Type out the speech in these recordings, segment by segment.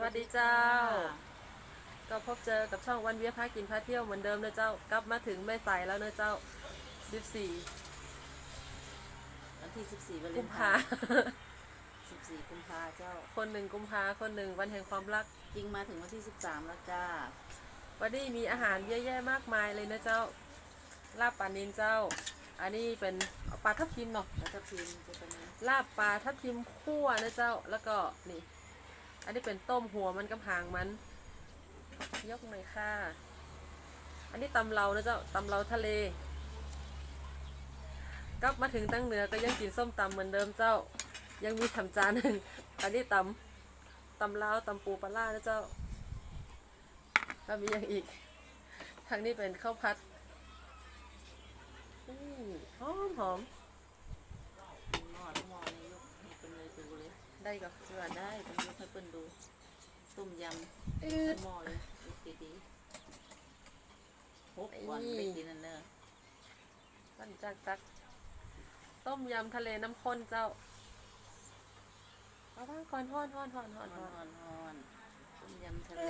สวัสดีเจ้า ก็พบเจอกับช่องวันเวียพากินพาเที่ยวเหมือนเดิมนะเจ้ากลับมาถึงไม่ใส่แล้วเนอะเจ้า14วันที่14วันเลกุนมไทภาน์14กุมภาเจ้า คนหนึ่งกุมภาคนหนึ่งวันแห่งความรักจริงมาถึงวันที่13แล้วจ้าวันนี้มีอาหารเยอะแยะมากมายเลยนะเจ้าลาบปลานินเจ้า อันนี้เป็นปลาทับทิมเนาะแล้วก็พิมพ์จะเป็นลาบปลาทับทิมคั่วนะเจ้าแล้วก็นี่ อันนี้เป็นต้มหัวมันกับหางมัน ยกหน่อยค่ะ อันนี้ตำเลานะเจ้าตำเลาทะเลกลับมาถึงตั้งเหนือก็ยังกินส้มตำเหมือนเดิมเจ้า ยังมีทำจานหนึ่งอันนี้ตำตำลาวตำปูปลาล่านะเจ้าแล้วมีอย่างอีก ทางนี้เป็นข้าวพัดอืมหอมหอม หม้อหม้อในยกให้เป็นเลยดูเลย ได้ก็เชื่อได้เป็นยกให้เปิ้นดูต้มยอืำดหม้อเลยดูดีๆหกวันนี่ไปกินนั่นเนอะมันจักจักต้มยำทะเลน้ำข้นเจ้าเอาบ้างก่อนฮ้อนฮ้อนฮ้อนฮ้อนฮฮ้ออนนฮอนต้มยำทะเล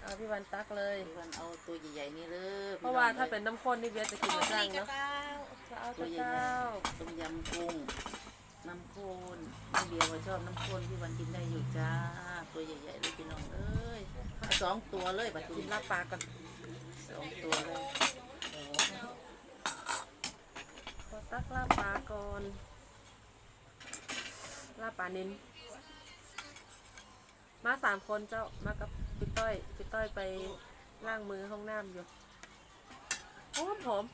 เอาพี่วันตักเลยพี่วันเอาตัวใหญ่ๆนี่เลยเพราะว่าถ้าเป็นน้ำข้นนี่เบียร์จะกินมาจ้างเนาะจะเอาตัวเจ้าใหญ่เจ้าๆต้มยำกุ้ง น้ำข้นไม่เบียร์ว่าชอบน้ำข้นพี่วันกินได้อยู่จ้า ตัวใหญ่ๆเลยพี่น้องเอ้ยเอาสองตัวเลยบัดกินลาบปลาก่อนสองตัวเลยขอตักลาบปลาก่อนลาบปลานินมาสามคนเจ้ามากับพี่ต้อยพี่ต้อยไปล้างมือห้องน้ำอยู่หอมหอม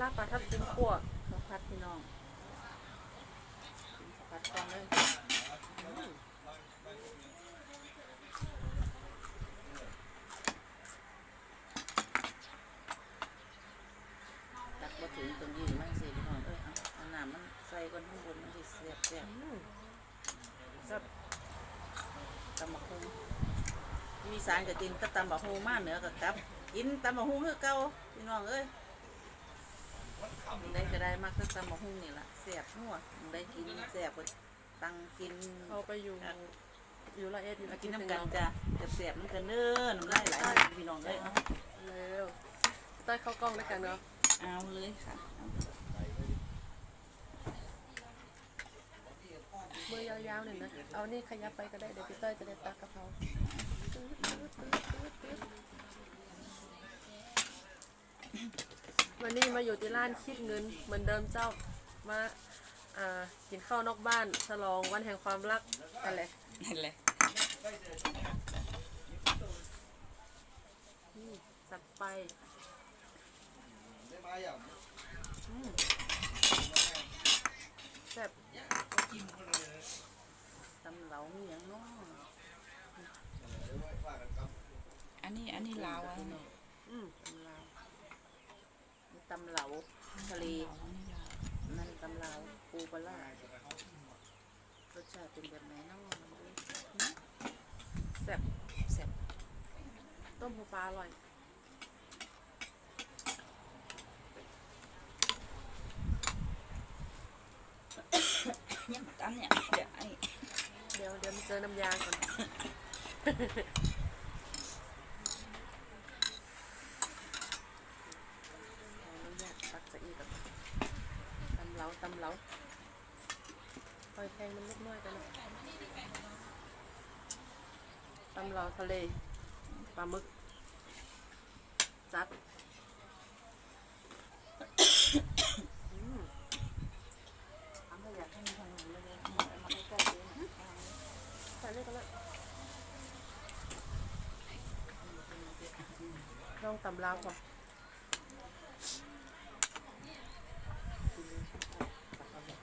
ลาบปลาทับทิมขั่วข้าวผัดพี่น้อง ผัดก่อนเลยตักมาถึงตรงนี้มันสิพี่น้องเอ้ยเอาเอาน้ำมันใส่ก่อนข้างบนมันสิเสียบเสียบอืมแซ่บตำบักฮุงมีสารกับกินก็ตำบักฮุงมาเหนือกับกับ กินตำบักฮุงคือเก่าพี่น้องเอ้ยได้ก็ได้มากก็ตำบักฮุงนี่ล่ะเสียบหัว ได้กินเสียบก็ตังกินเอาไปอยู่อยู่ละเอ็ดอยู่มาละกินหน้ำกันเาะจ้ะเสียบๆน้ำกันเด้อน้ำลายไหลพี่น้องเอ้ยเอาเร็วต้อยเข้ากล้องด้วยกันเนาะเอาเลยค่ะเอามือยาวๆหน่อยนะ เอานี่ขยับไปก็ได้เดี๋ยวพี่ต้อยจะได้ตักกะเพราวันนี้มาอยู่ที่ร้านคิดเงินเหมือนเดิมเจ้ามา อ่ากินข้าวนอกบ้านฉลองวันแห่งความรักกันเลยนั่นแหละอืมจัดไปอืมแซ่บตำเหลามีอย่างเน้ออันนี้อันนี้ลาวอันพี่นี้น้องอืมตำเหลานี่ตำเหลาทะเล ตำลาวปูปลาร้ารสชาติเป็นแบบไหนน้องมันดูแซ่บแซ่บต้มหัวปลาอร่อยเนี่ยอันเนี้ยเดี๋ยวไอ้เดี๋ยวเดี๋ยวมาเจอน้ำยาก่อน ขออนุญาตตักจะอีกก่อนตำเหลาตำเหลาคอยแพงมันเล็กน้อยไปหน่อยตำ เหลาทะเลปลาหมึก จัดอืม ทำให้อยากให้มีขนมเลยๆเอามาใกล้ๆเลยนะ ใส่เลยก็เลยลองตำลาวก่อน กินเลยตักเอาเลย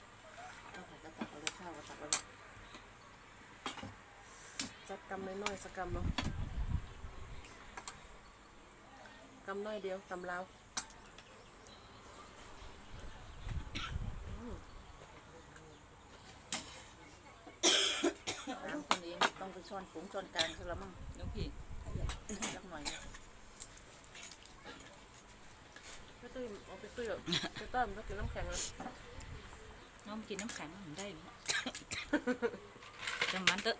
ข้าวผัดก็ตักเอาเลยข้าวก็ตักเอาเลย จัดกำน้อยๆสักกำเนาะกำน้อยเดียวตำลาวอืมน้ำคนนี้ต้องไปช้อนผงช้อนกลางซะแล้วมั้งลูกพี่สักหน่อยนะไม่ตื้มเอาไปตื้อไปต้มก็กินน้ำแข็งเลยน้องกินน้ำแข็งมันได้หรือจะมันเตอะ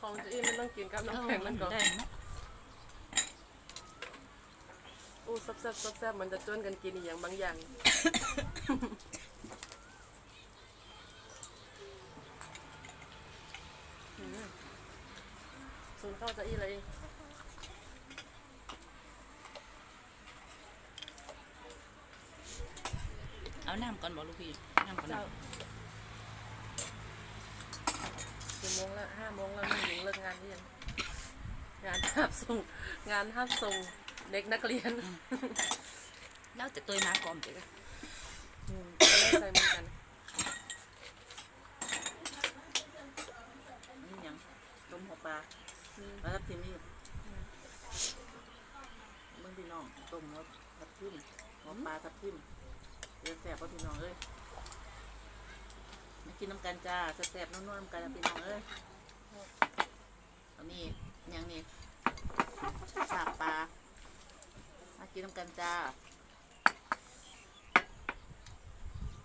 ของจะอิ่มมันต้องกินกับน้ำแข็งมันก่อนได้เนาะอู้ซับแซบซับแซบมันจะจนกันกินอหย่างบางอย่างอืมสูนเข้าจะอีเลยเอาน้ำก่อนบอกลูกพี่น้ำก่อนเจ้านะกี่ โมงแล้วห้าโมงแล้วนี่หญิงเลิกงานหรือยังงานห้ามส่งงานห้ามส่งเด็กนักเรียนแล้วแต่ตัวมาก่อนเจ๊ก็อืมไม่แน่ใจเหมือนกันนี่หยังต้มหัวปลาปลาทับทิมนี่มึงพี่น้องต้มหัวทับทิมหัวปลาทับทิมเดี๋ยวแสบพ่พี่น้องเอ้ยมา กินน้ำกันจ้าแสบๆนุ่นๆน้ำกันพี่น้องเอ้ยเอานี่ยังนี่สาบปลามากินน้ำกันจ้า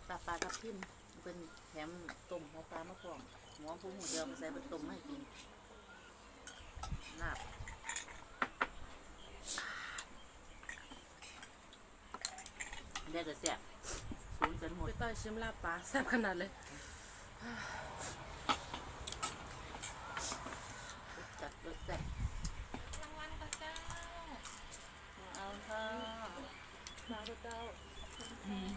สาบปลาทับทิมเป็นแถมต้มหัวปลามาพร้อมหัวผู้หูเดียวมาใส่เป็นต้มให้กินลาบได้ก็แซ่บศูนย์กันหมดพี่ต้อยชิมลาบปลาแซ่บขนาดเลย จัดรสแซ่บรางวัลก็เจ้าเอาค่ะมาดูเจ้าอืม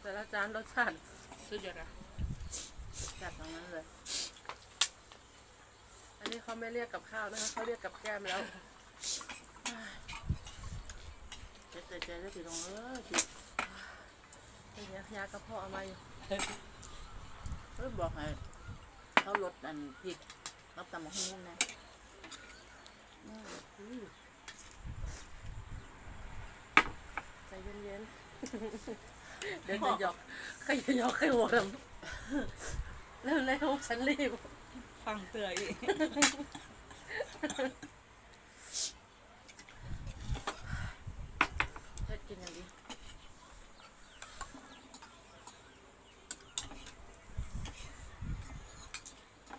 แต่ละจานรสชาติสุดยอดอะจัดตรงนั้นเลยอั นนี้เขาไม่เรียกกับข้าวนะคะเขาเรียกกับแก้มแล้วเจ๊เจ๊เจ๊ได้พี่น้องเอ้ยจิอย่างเงี้ยยากระเพาะเอามาอยู่เฮ้ยบอกให้เขาลดอันพริกรับตำมะฮุ่งนะอืมอืมใจเย็นๆ เดี๋ยวจะหยอกใครจะหยอกใครหัวดำเร็วเร็วๆฉันรีบ ฟังเตือนอีกเผ็ดกินอย่างดี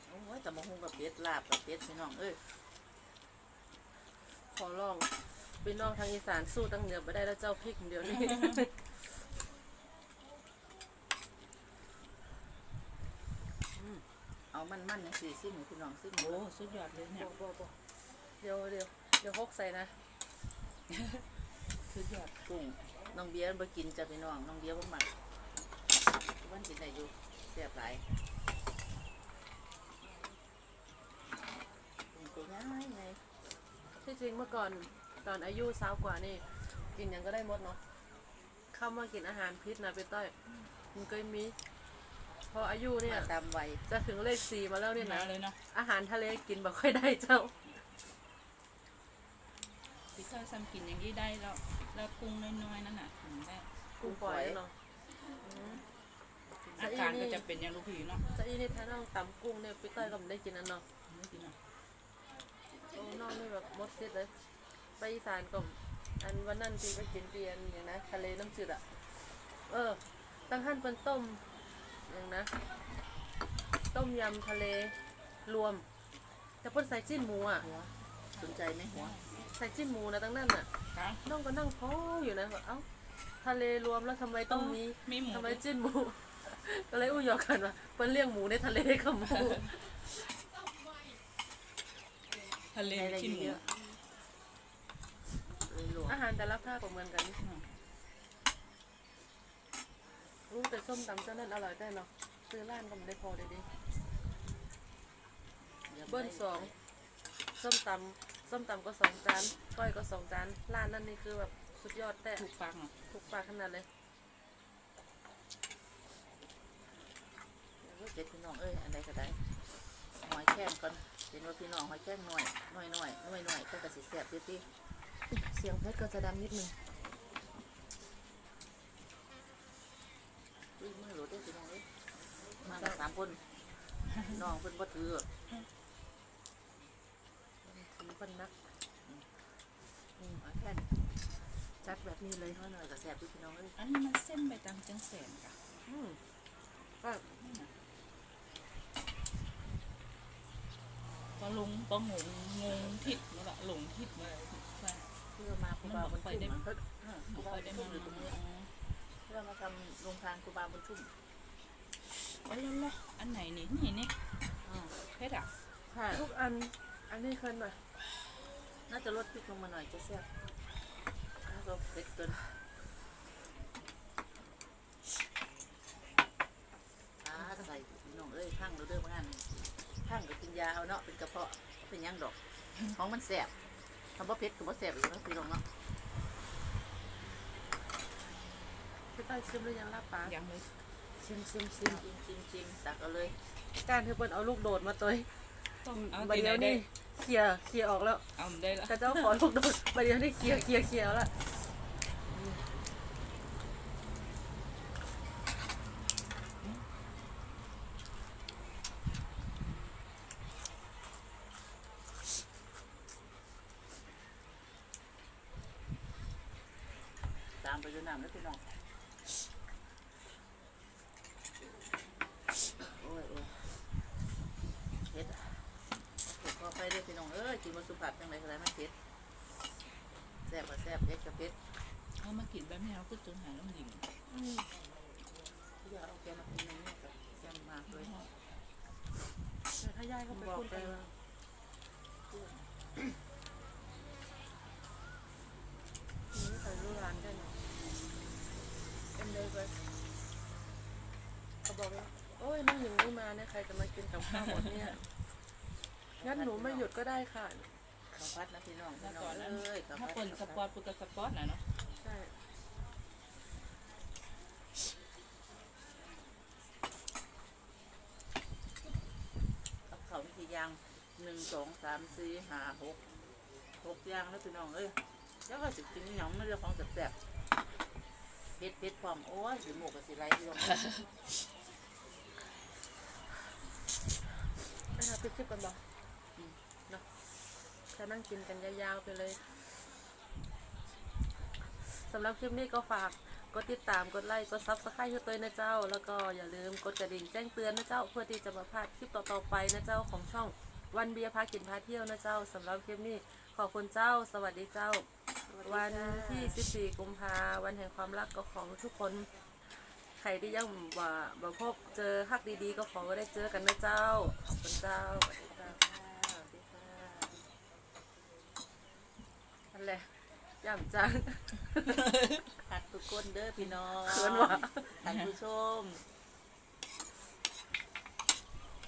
โอ้ยแตำมะฮุ่งกับเป็ดลาบกับเป็ดพี่น้องเอ้ยขอลองพี่น้องทางอีสานสู้ตั้งเหนือไปได้แล้วเจ้าพริกเดียวนี้ เอามันมันอย่างสี่ซิ่งพี่น้องซิ่งโอ้สุดยอดเลยเนี่ยบอกบอกบอกเดี๋ยวเดี๋ยวเดี๋ยวหกใส่นะ สุดยอดกุ้งน้องเบียร์บ่กินจ้ะพี่น้องน้องเบียร์บ่มักวันกินได้อยู่แซ่บหลายกุ้งตัวง่ายไงที่จริงเมื่อก่อนตอนอายุสาวกว่านี่ กินหยังก็ได้หมดเนาะเข้ามากินอาหารพิษนะพี่ต้อยมันเคยมีพ ออายุเนี่ยมาตามวัยจะถึงเลขสี่มาแล้วเนี่ยมานะ เลยเนาะอาหารทะเลกินบ่ค่อยได้เจ้าพี่เธอซ้ำกินอย่างนี้ได้แล้ว แล้วกุ้งน้อยๆนั่นน่ะถึงได้กุ้งปล่อยเนาะอืมอาการก็จะเป็นอย่างลูกพี่เนาะจะอีนี่ถ้าน้องตำกุ้งเนี่ยพี่ต้อยก็ไม่ได้กินอันเนาะไม่กินเนาะโอ้น้องนี่แบบหมดเซตเลย ไปอีสานก็อันวันนั้นที่ไปกินเบียนอย่างนะทะเลน้ำจืดอะเออ ตั้งหั่นเป็นต้ม อย่างนะ ต้มยำทะเลรวม แต่เพิ่นใส่จิ้นหมูอะหัว สนใจไหมหัวใส่จิ้นหมูนะตั้งนั้นอะค่ะน้องก็นั่งพ้ออยู่นะแบบเอ้าทะเลรวมแล้วทำไมต้องมีมีหมูทำไมจิ้นหมู ก็เลยอู้หยอกกันว่าเพิ่นเลี้ยงหมูในทะเลกับหมู ทะเลชิ้นหมูเลยหลวงอาหารแต่ละภาคก็เหมือนกัน รู้แต่ส้มตำเจ้านั่นอร่อยได้เนาะซื้อร้านก็ไม่ได้พอเลยดิเบิ้ลสองส้มตำส้มตำก็สองจานก้อยก็สองจานร้านนั่นนี่คือแบบสุดยอดแต่ถูกปังอะถูกปากขนาดเลยเจ็ดพี่น้องเอ้ยอันใดก็ได้หอยแข้งก่อนเห็นว่าพี่น้องหอยแข้งหน่อยหน่อยหน่อยหน่อยหน่อยก็กระสิแซ่บพี่พี่เสียงเพชรก็จะดังนิดนึง อุ้ยมือโหลดได้พี่น้องเอ้ยมากันสาม คนน้องเพิ่นบ่ถือถึงปันนักถเอาแค่นี้จัดแบบนี้เลยน้อยหน่อยก็แซ่บด้วยพี่น้องเอ้ยอันนี้มันเส้นใบตังจังแสนกะอืมก็ก็ลงก็งงงงทิศมาละหลงทิศมาใช่เพื่อมาครูบาบุญชุ่มอะเออครูบ่บาค่อยบุได้ญมาชุ่มอยู่ตรงนี้เพื่อมาทำโรงทานครูบาบุญชุ่ม อ๋อแล้วแล้วอันไหนนี่นี่นี่อืมเพชรอะค่ะ ทุกอัน อันนี้เคยหน่อยน่าจะลดพริกลงมาหน่อยจะแซ่บแล้วก็เผ็ดเกินอ่าใส่พี่น้องเอ้ยข้างเราเด้อมางานนี้ข้างก็กินยาเอาเนาะเป็นกระเพาะเป็นหยังดอกของมันแซ่บคำว่าเผ็ดคือว่าแซ่บอีกแล้วพี่น้องเนาะพี่ต้อยชิมหรือยังลาบปลายังเลย ชิมชิมชิมจริงจริงจริงตักเอาเลยการที่เปิ้นเอาลูกโดดมาตัวต้องเอาบัดตีไหนเดียวได้นี่เคลียร์เคลียร์ออกแล้วเอาได้ละกระเจ้าขอลูกโดดบัดเดียวนี่เคลียร์เคลียร์เคลียร์แล้วตามไปดูน้ำแล้วพี่น้องโอ้ยโอ้ยเผ็ดอะเผ็ดพอไปเด้อพี่น้องเอ้ยกินมาสุผัดจังไร ก็ได้ไม่เผ็ดแซ่บก็แซ่บเผ็ดก็เผ็ดเอามากินแบบนี้เราก็จนหายน้ำดิ่งที่อยากเอาแกมากินในนี้กับแกมมากเลยแต่ถ้ายายเขาไปพูดไปนว่านี่ใส่ลูกร้านได้เนาะเอ็นเลยไปเขาบอกว่าโอ้ยน้องหญิงไม่มาเนี่ยใครจะมากินกับข้าวหมดเนี่ยงั้นหนูไม่หยุดก็ได้ค่ะ ข้าวพัดนะพี่น้องพี่แล้วน้อก่องนนั้นเอ้ยข้าวถ้าพัดเปิดสปอร์ตปุกกับสปอร์ตนะเนาะใช่กับเขาวิธียางหนึ่งสองสามสี่ห้าหกหกอยางแล้วพี่น้องเอ้ยแล้วก็สิกินอหย่างไม่เรื่องของแซ่บๆเผ็ดเผ็ดพร้อมโอ้ยสิหมกกับสิไรพี่น้องไปหาปิดคลิปกันบ่เนาะ จะนั่งกินกันยาวๆไปเลยสำหรับคลิปนี้ก็ฝากกดติดตามกดไลค์กดซับสไครต์ให้ตัวนะเจ้า แล้วก็อย่าลืมกดกระดิ่งแจ้งเตือนนะเจ้า เพื่อที่จะมาพลาดคลิปต่อๆไปนะเจ้าของช่องวันเบียร์พากินพาเที่ยวนะเจ้าสำหรับคลิปนี้ขอบคุณเจ้า สวัสดีเจ้า วันที่ 14 กุมภาวันแห่งความรักก็ของทุกคน ใครที่ยังว่บ่พบเจอฮักดีๆ ก็ขอได้เจอกันนะเจ้าขอบคุณเจ้าสวัสดีเจ้า นั่นแหละย่ำจังหักทุกคนเด้อพี่น้องเขินว่ะ ท่านผู้ชม